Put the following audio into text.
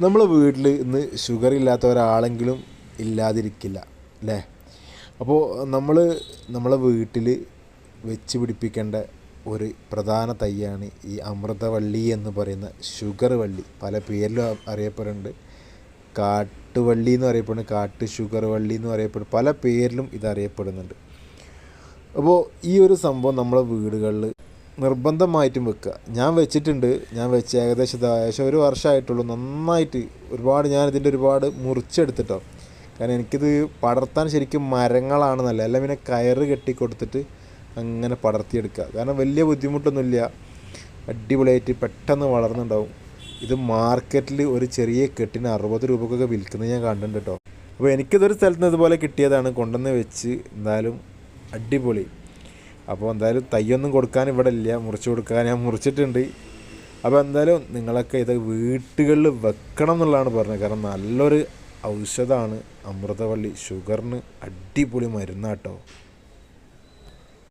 നമ്മളെ വീട്ടിൽ ഇന്ന് ഷുഗർ ഇല്ലാത്ത ഒരാളെങ്കിലും ഇല്ലാതിരിക്കില്ല അല്ലേ? അപ്പോൾ നമ്മൾ നമ്മളെ വീട്ടിൽ വെച്ച് പിടിപ്പിക്കേണ്ട ഒരു പ്രധാന തൈയാണ് ഈ അമൃതവള്ളി എന്ന് പറയുന്ന ഷുഗർ വള്ളി. പല പേരിലും അറിയപ്പെടുന്നുണ്ട്. കാട്ടുവള്ളി എന്ന് അറിയപ്പെടുന്നു കാട്ട് ഷുഗർ വള്ളി എന്ന് അറിയപ്പെടും പല പേരിലും ഇത് അറിയപ്പെടുന്നുണ്ട്. അപ്പോൾ ഈ ഒരു സംഭവം നമ്മളെ വീടുകളിൽ നിർബന്ധമായിട്ടും വെക്കുക. ഞാൻ വെച്ചിട്ടുണ്ട്. ഞാൻ വെച്ച് ഏകദേശം ഏകദേശം ഒരു വർഷമായിട്ടുള്ളൂ. നന്നായിട്ട് ഒരുപാട് ഞാൻ ഇതിന്റെ ഒരുപാട് മുറിച്ചെടുത്തിട്ടോ. കാരണം എനിക്കിത് പടർത്താൻ ശരിക്കും മരങ്ങളാണ് നല്ല എല്ലാം പിന്നെ കയറ് കെട്ടി കൊടുത്തിട്ട് അങ്ങനെ പടർത്തിയെടുക്കുക. കാരണം വലിയ ബുദ്ധിമുട്ടൊന്നുമില്ല. അടിപൊളിയായിട്ട് പെട്ടെന്ന് വളർന്നുണ്ടാവും. ഇത് മാർക്കറ്റിൽ ഒരു ചെറിയ കെട്ടിന് അറുപത് രൂപക്കൊക്കെ വിൽക്കുന്നത് ഞാൻ കണ്ടിട്ടുണ്ട് കേട്ടോ. അപ്പോൾ എനിക്കിതൊരു സ്ഥലത്ത് നിന്ന് ഇതുപോലെ കിട്ടിയതാണ്. കൊണ്ടുവന്ന് വെച്ച് എന്തായാലും അടിപൊളി. അപ്പോൾ എന്തായാലും തയ്യൊന്നും കൊടുക്കാൻ ഇവിടെ ഇല്ല. മുറിച്ച് കൊടുക്കാൻ ഞാൻ മുറിച്ചിട്ടുണ്ട്. അപ്പോൾ എന്തായാലും നിങ്ങളൊക്കെ ഇത് വീട്ടുകളിൽ വെക്കണം എന്നുള്ളതാണ് പറഞ്ഞത്. കാരണം നല്ലൊരു ഔഷധമാണ് അമൃതവള്ളി. ഷുഗറിന് അടിപൊളി മരുന്നാട്ടോ.